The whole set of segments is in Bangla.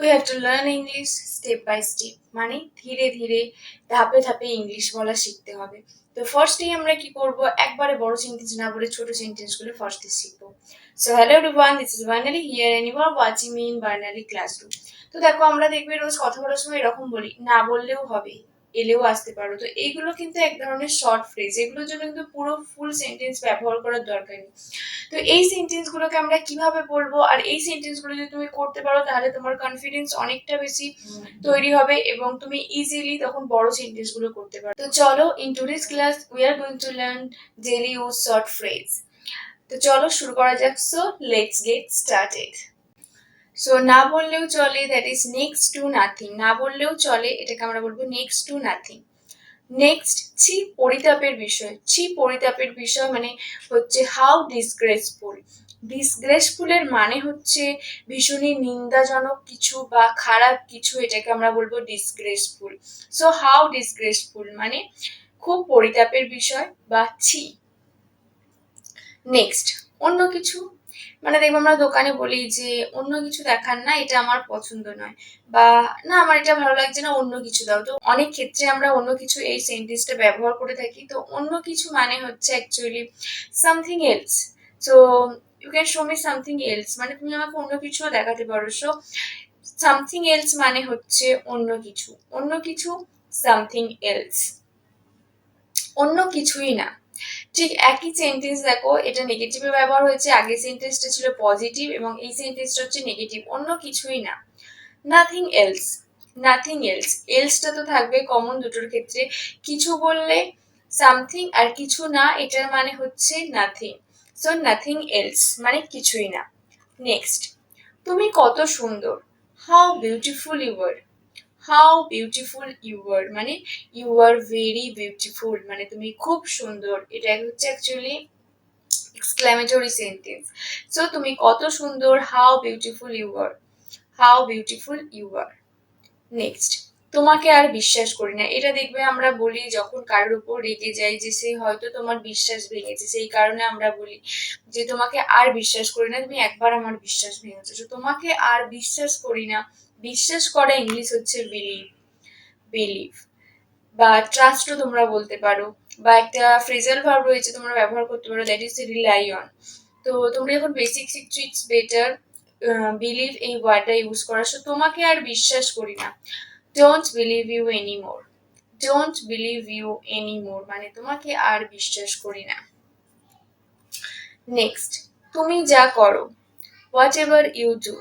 We have to learn English step by step মানে ধীরে ধীরে ধাপে ধাপে ইংলিশ বলা শিখতে হবে। তো ফার্স্টেই আমরা কি করব? একবারে বড় সেন্টেন্স না বলে ছোট সেন্টেন্সগুলো ফার্স্টে শিখব। So hello everyone this is Barnali here and you are watching me in Barnali classroom তো দেখো, আমরা দেখবে রোজ কথা বলার সময় এরকম বলি, না বললেও হবে। এলেও আসতে পারো। তো এইগুলো কিন্তু এক ধরনের শর্ট ফ্রেজ এগুলোর জন্য কিন্তু পুরো ফুল সেন্টেন্স ব্যবহার করার দরকার নেই। তো এই সেন্টেন্সগুলোকে আমরা কীভাবে বলব? আর এই সেন্টেন্সগুলো যদি তুমি করতে পারো, তাহলে তোমার কনফিডেন্স অনেকটা বেশি তৈরি হবে এবং তুমি ইজিলি তখন বড় সেন্টেন্সগুলো করতে পারো। তো চলো in today's class we are going to learn daily use short phrase তো চলো, শুরু করা যাক। So let's get started so না বললেও চলে that is next to nothing না বললেও চলে, এটাকে আমরা বলব নেক্সট টু নাথিং নেক্সট ছি পরিতাপের বিষয়। ছি পরিতাপের বিষয় মানে হচ্ছে হাউ ডিসগ্রেসফুল ডিসগ্রেসফুলের মানে হচ্ছে ভীষণই নিন্দাজনক কিছু বা খারাপ কিছু, এটাকে আমরা বলব ডিসগ্রেসফুল সো হাউ ডিসগ্রেসফুল মানে খুব পরিতাপের বিষয় বা ছি। নেক্সট অন্য কিছু? মানে দেখব আমরা দোকানে বলি যে, অন্য কিছু দেখান না, এটা আমার পছন্দ নয়। বা, না, আমার এটা ভালো লাগছে না, অন্য কিছু দাও। তো অনেক ক্ষেত্রে আমরা অন্য কিছু এই সেন্টেন্সটা ব্যবহার করে থাকি। তো অন্য কিছু মানে হচ্ছে actually something else so you can show me something else মানে তুমি আমাকে অন্য কিছুও দেখাতে পারো। সো সামথিং এলস মানে হচ্ছে অন্য কিছু। অন্য কিছু সামথিং এলস অন্য কিছুই না। ঠিক একই সেন্টেন্স দেখো, এটা নেগেটিভে ব্যবহার হয়েছে, আগের সেন্টেন্সটা ছিল পজিটিভ এবং এই সেন্টেন্সটা হচ্ছে নেগেটিভ অন্য কিছুই না। নাথিং এলস নাথিং এলস এলসটা তো থাকবে কমন দুটোর ক্ষেত্রে। কিছু বললে সামথিং আর কিছু না, এটার মানে হচ্ছে নাথিং সো নাথিং এলস মানে কিছুই না। নেক্সট তুমি কত সুন্দর how beautiful you are how beautiful you মানে ইউ আর ভেরি বিউটিফুল মানে তুমি খুব সুন্দর। এটা হচ্ছে অ্যাকচুয়ালি এক্সক্লামেটরি সেন্টেন্স সো তুমি কত সুন্দর how beautiful you are how beautiful you are next তোমাকে আর বিশ্বাস করি না। এটা দেখবে আমরা বলি যখন কারোর উপর রেগে যাই যে সে হয়তো তোমার বিশ্বাস ভেঙেছে সেই কারণে আমরা বলি যে তোমাকে আর বিশ্বাস করি না তুমি একবার আমার বিশ্বাস ভেঙেছো। So, তোমাকে আর বিশ্বাস করি না। বিশ্বাস করা ইংলিশ হচ্ছে বিলিভ বিলিভ বা ট্রাস্টও তোমরা বলতে পারো বা একটা ফ্রেজাল ভার্ব রয়েছে তোমরা ব্যবহার করতে পারো দ্যাট ইজ রিলাই অন তো তোমরা এখন বেসিক শিখছো ইটস বেটার বিলিভ এই ওয়ার্ডটা ইউজ করা। সো তোমাকে আর বিশ্বাস করি না। Don't believe you any more don't believe you any more মানে তোমাকে আর বিশ্বাস করি না। নেক্সট তুমি যা করো whatever you do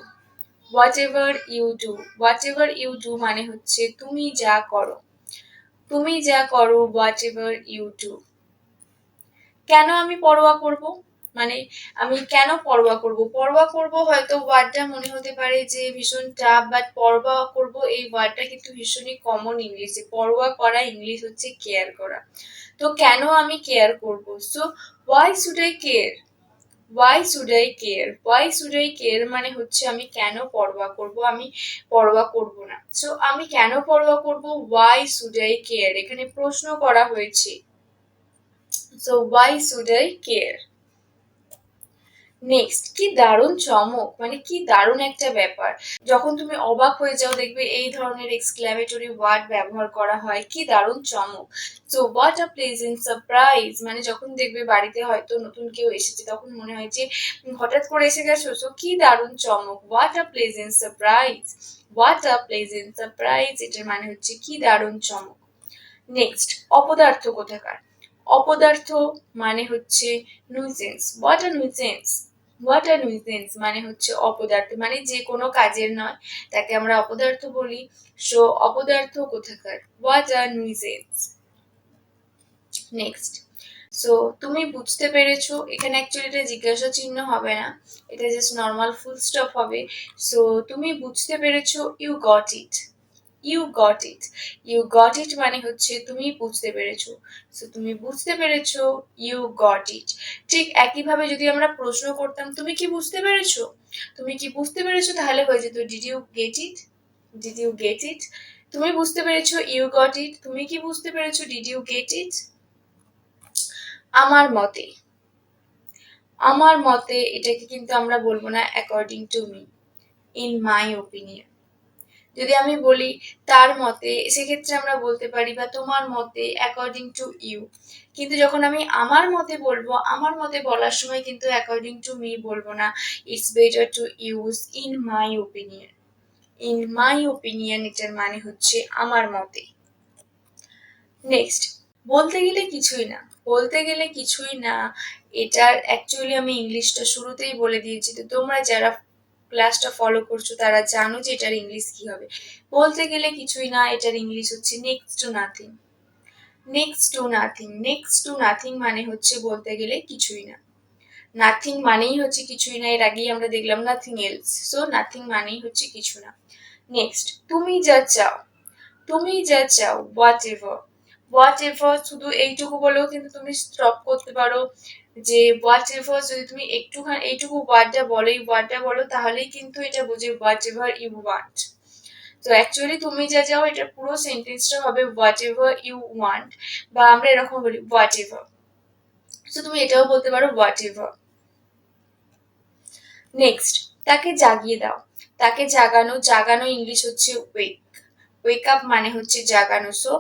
whatever you do whatever you do মানে হচ্ছে তুমি যা করো, তুমি যা করো হোয়াট এভার ইউ ডু কেন আমি পরোয়া করব? মানে আমি কেন পরোয়া করব? পরোয়া করব হয়তো ওয়ার্ডটা মনে হতে পারে যে ভীষণ টাফ বাট পরোয়া করব এই ওয়ার্ডটা কিন্তু ভীষণই কমন ইংলিশে পরোয়া করা ইংলিশ হচ্ছে কেয়ার করা। তো কেন আমি কেয়ার করব? So why should I care why should I care why should I care মানে হচ্ছে আমি কেন পরোয়া করব? আমি পরোয়া করব না। সো আমি কেন পরোয়া করব? ওয়াই শুড আই কেয়ার এখানে প্রশ্ন করা হয়েছে। So why should I care next কি দারুণ চমক মানে কি দারুণ একটা ব্যাপার। যখন তুমি অবাক হয়ে যাও, দেখবে এই ধরনের এক্সক্লামেটরি ওয়ার্ড ব্যবহার করা হয়, কি দারুণ চমক। So what a pleasant surprise মানে যখন দেখবে বাড়িতে হয়তো নতুন কেউ এসেছে, তখন মনে হয় যে হঠাৎ করে এসে গেছো। সো কি দারুণ চমক what a pleasant surprise what a pleasant surprise এটার মানে হচ্ছে কি দারুণ চমক। নেক্সট অপদার্থ কোথাকার? অপদার্থ মানে হচ্ছে nuisance what a nuisance what R nuisance মানে হচ্ছে অপদার্থ। মানে যে কোনো কাজের নয়, তাকে আমরা অপদার্থ বলি। সো অপদার্থ কোথাকার? What a nuisance next so তুমি বুঝতে পেরেছ, এখানে অ্যাকচুয়ালি এটা জিজ্ঞাসা চিহ্ন হবে না। এটা জাস্ট নর্মাল ফুল স্টপ হবে। সো তুমি বুঝতে পেরেছ you got it you got it you got it মানে হচ্ছে তুমি বুঝতে পেরেছ। সো তুমি বুঝতে পেরেছ ইউ গট ইট ঠিক একইভাবে যদি আমরা প্রশ্ন করতাম, তুমি কি বুঝতে পেরেছ? তুমি কি বুঝতে পেরেছ তাহলে হয়ে যেত did you get it did you get it তুমি বুঝতে পেরেছ ইউ গট ইট তুমি কি বুঝতে পেরেছ ডিড ইউ গেট ইট আমার মতে আমার মতে এটাকে কিন্তু আমরা বলব না according to me in my opinion যদি আমি বলি তার মতে, সেক্ষেত্রে আমরা বলতে পারি বা তোমার মতে অ্যাকর্ডিং টু ইউ কিন্তু যখন আমি আমার মতে বলব, আমার মতে বলার সময় কিন্তু অ্যাকর্ডিং টু মি বলব না। It's better to use in my opinion in my opinion এটার মানে হচ্ছে আমার মতে। নেক্সট বলতে গেলে কিছুই না। বলতে গেলে কিছুই না। এটার অ্যাকচুয়ালি আমি ইংলিশটা শুরুতেই বলে দিয়েছি। তো তোমরা যারা ক্লাসটা ফলো করছ, তারা জানো যে এটার ইংলিশ কি হবে। বলতে গেলে কিছুই না, এটার ইংলিশ হচ্ছে next to nothing next to nothing next to nothing মানে হচ্ছে বলতে গেলে কিছুই না। নাথিং মানেই হচ্ছে কিছুই না, এর আগেই আমরা দেখলাম নাথিং এলস সো নাথিং মানেই হচ্ছে কিছু না। নেক্সট তুমি যা চাও, তুমি যা চাও হোয়াট এভার হোয়াট এভার শুধু এইটুকু বলেও কিন্তু তুমি স্টপ করতে পারো। যে হোয়াট এভার যদি তুমি একটুখানি, এইটুকু ওয়ার্ডটা বলো, এই ওয়ার্ডটা বলো, তাহলেই কিন্তু এটা বোঝে হোয়াট এভার ইউ ওয়ান্ট তো অ্যাকচুয়ালি তুমি যা যাও এটা পুরো সেন্টেন্সটা হবে হোয়াট এভার ইউ ওয়ান্ট বা আমরা এরকম বলি হোয়াট এভার তো তুমি এটাও বলতে পারো হোয়াট এভার নেক্সট তাকে জাগিয়ে দাও। তাকে জাগানো জাগানো ইংলিশ হচ্ছে ওয়েক ওয়েক আপ মানে হচ্ছে জাগানো। সো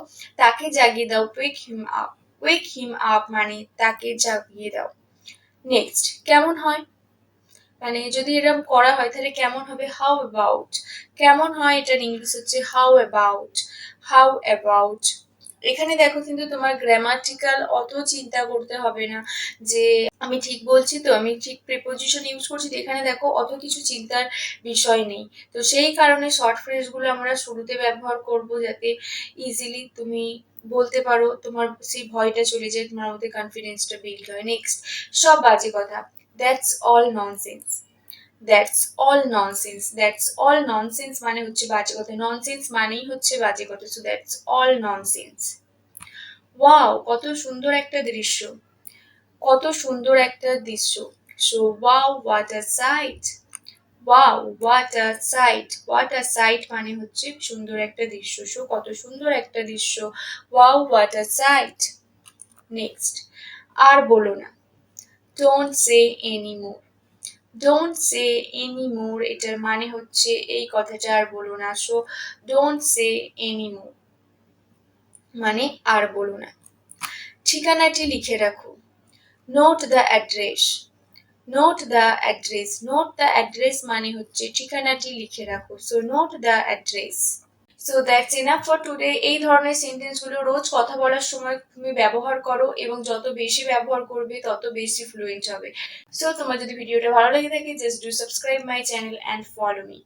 তাকে জাগিয়ে দাও ওয়েক হিম আপ ওয়েক হিম আপ মানে তাকে জাগিয়ে দাও। নেক্সট কেমন হয়? মানে যদি এরকম করা হয়, তাহলে কেমন হবে? হাউ অ্যাবাউট কেমন হয়? এটার ইংলিশ হচ্ছে হাউ অ্যাবাউট হাউ অ্যাবাউট এখানে দেখো কিন্তু তোমার গ্রামাটিক্যাল অত চিন্তা করতে হবে না যে আমি ঠিক বলছি তো, আমি ঠিক প্রিপোজিশন ইউজ করছি তো, এখানে দেখো অত কিছু চিন্তার বিষয় নেই। তো সেই কারণে শর্ট ফ্রেজগুলো আমরা শুরুতে ব্যবহার করব যাতে ইজিলি তুমি বলতে পারো, তোমার সেই ভয়টা চলে যায়, তোমার মধ্যে কনফিডেন্সটা বিল্ড হয়। নেক্সট সব বাজে কথা। That's all nonsense that's all nonsense that's all nonsense মানে হচ্ছে বাজে কথা। ননসেন্স মানেই হচ্ছে বাজে কথা। So that's all nonsense wow কত সুন্দর একটা দৃশ্য। কত সুন্দর একটা দৃশ্য। So wow what a sight wow what a sight what a sight মানে হচ্ছে সুন্দর একটা দৃশ্য। সো কত সুন্দর একটা দৃশ্য। Wow what a sight next আর বলো না। Don't say any more don't say any more এটার মানে হচ্ছে এই কথাটা আর বলো না। So don't say any more মানে আর বলো না। ঠিকানাটি লিখে রাখো। Note the address note the address note the address মানে হচ্ছে ঠিকানাটি লিখে রাখো। So note the address so that's enough for today এই ধরনের সেন্টেন্সগুলো রোজ কথা বলার সময় তুমি ব্যবহার করো এবং যত বেশি ব্যবহার করবে, তত বেশি ফ্লুয়েন্ট হবে। সো তোমার যদি ভিডিওটা ভালো লেগে থাকে just do subscribe my channel and follow me